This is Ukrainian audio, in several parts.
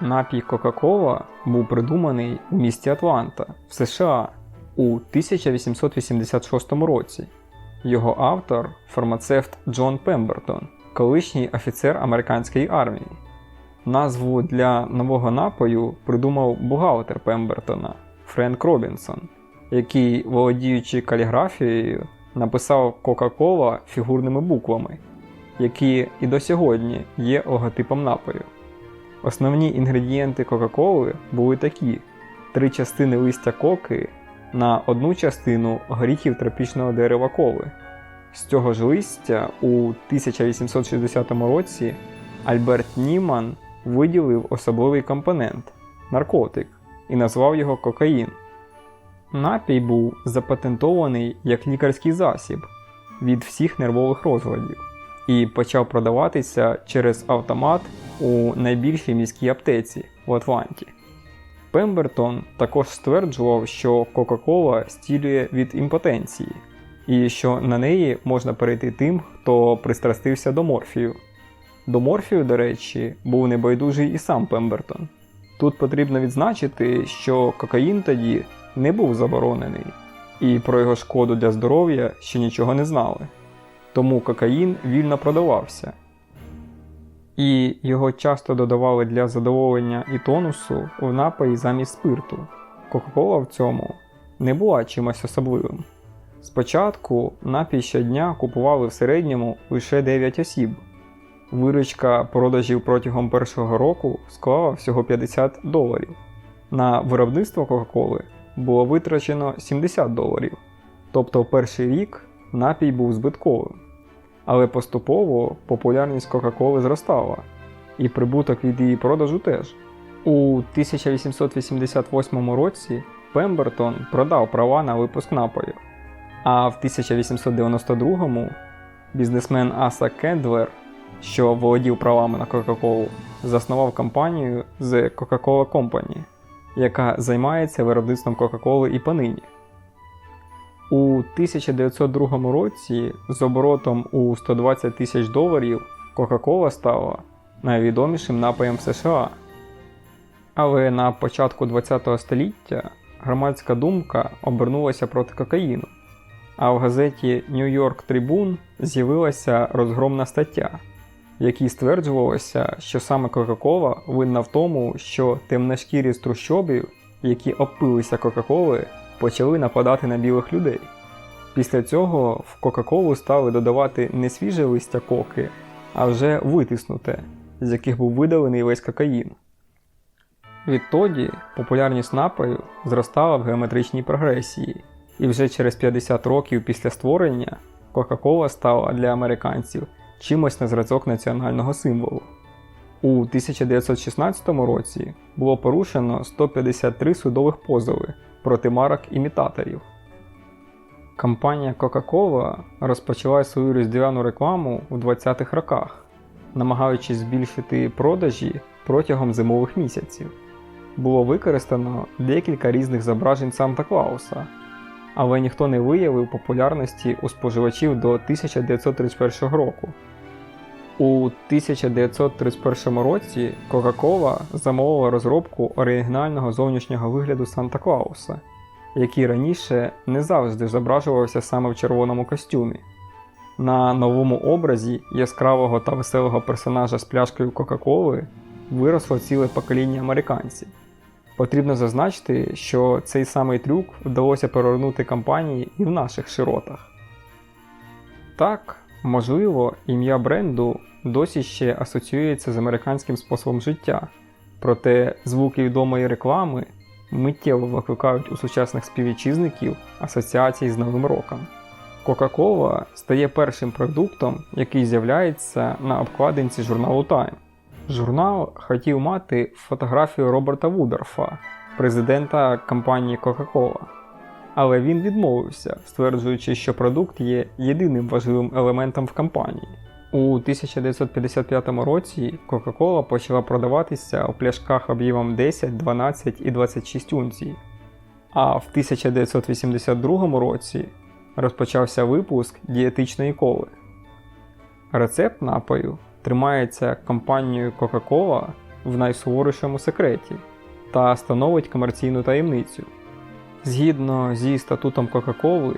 Напій Кока-Кола був придуманий у місті Атланта в США у 1886 році. Його автор фармацевт Джон Пембертон, колишній офіцер американської армії. Назву для нового напою придумав бухгалтер Пембертона Френк Робінсон, який, володіючи каліграфією, написав Кока-Кола фігурними буквами, які і до сьогодні є логотипом напою. Основні інгредієнти Кока-Коли були такі: три частини листя коки на одну частину горіхів тропічного дерева коли. З цього ж листя у 1860 році Альберт Німан виділив особливий компонент наркотик і назвав його кокаїн. Напій був запатентований як лікарський засіб від всіх нервових розладів і почав продаватися через автомат у найбільшій міській аптеці в Атланті. Пембертон також стверджував, що Кока-Кола стілює від імпотенції, і що на неї можна перейти тим, хто пристрастився до морфію. До морфію, до речі, був небайдужий і сам Пембертон. Тут потрібно відзначити, що кокаїн тоді не був заборонений, і про його шкоду для здоров'я ще нічого не знали. Тому кокаїн вільно продавався. І його часто додавали для задоволення і тонусу в напої замість спирту. Кока-кола в цьому не була чимось особливим. Спочатку напій щодня купували в середньому лише 9 осіб. Виручка продажів протягом першого року склала всього 50 доларів. На виробництво Кока-Коли було витрачено 70 доларів. Тобто перший рік напій був збитковим. Але поступово популярність Кока-Коли зростала, і прибуток від її продажу теж. У 1888 році Пембертон продав права на випуск напою, а в 1892 бізнесмен Аса Кендлер, що володів правами на Кока-Колу, заснував компанію The Coca-Cola Company, яка займається виробництвом Кока-Коли і понині. У 1902 році з оборотом у 120 тисяч доларів Кока-Кола стала найвідомішим напоєм США. Але на початку ХХ століття громадська думка обернулася проти кокаїну, а в газеті New York Tribune з'явилася розгромна стаття, в якій стверджувалося, що саме Кока-Кола винна в тому, що темношкірі з трущобів, які опилися Кока-Коли, почали нападати на білих людей. Після цього в Кока-Колу стали додавати не свіже листя коки, а вже витиснуте, з яких був видалений весь кокаїн. Відтоді популярність напою зростала в геометричній прогресії, і вже через 50 років після створення Кока-Кола стала для американців чимось на зразок національного символу. У 1916 році було порушено 153 судових позови проти марок імітаторів. Компанія Coca-Cola розпочала свою різдвяну рекламу у 20-х роках, намагаючись збільшити продажі протягом зимових місяців. Було використано декілька різних зображень Санта Клауса, але ніхто не виявив популярності у споживачів до 1931 року. У 1931 році Coca-Cola замовила розробку оригінального зовнішнього вигляду Санта Клауса, який раніше не завжди зображувався саме в червоному костюмі. На новому образі яскравого та веселого персонажа з пляшкою Кока-Коли виросло ціле покоління американців. Потрібно зазначити, що цей самий трюк вдалося перевернути компанії і в наших широтах. Так, можливо, ім'я бренду досі ще асоціюється з американським способом життя, проте звуки відомої реклами миттєво викликають у сучасних співвітчизників асоціації з Новим роком. Coca-Cola стає першим продуктом, який з'являється на обкладинці журналу Time. Журнал хотів мати фотографію Роберта Вудорфа, президента компанії Coca-Cola. Але він відмовився, стверджуючи, що продукт є єдиним важливим елементом в компанії. У 1955 році Coca-Cola почала продаватися у пляшках об'ємом 10, 12 і 26 унцій. А в 1982 році розпочався випуск дієтичної коли. Рецепт напою тримається компанією Coca-Cola в найсуворішому секреті та становить комерційну таємницю. Згідно зі статутом Кока-Коли,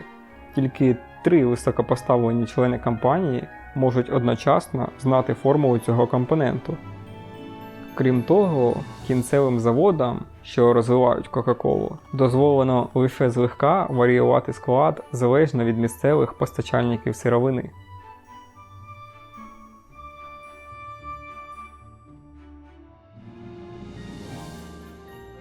тільки три високопоставлені члени компанії можуть одночасно знати формулу цього компоненту. Крім того, кінцевим заводам, що розвивають Кока-Колу, дозволено лише злегка варіювати склад залежно від місцевих постачальників сировини.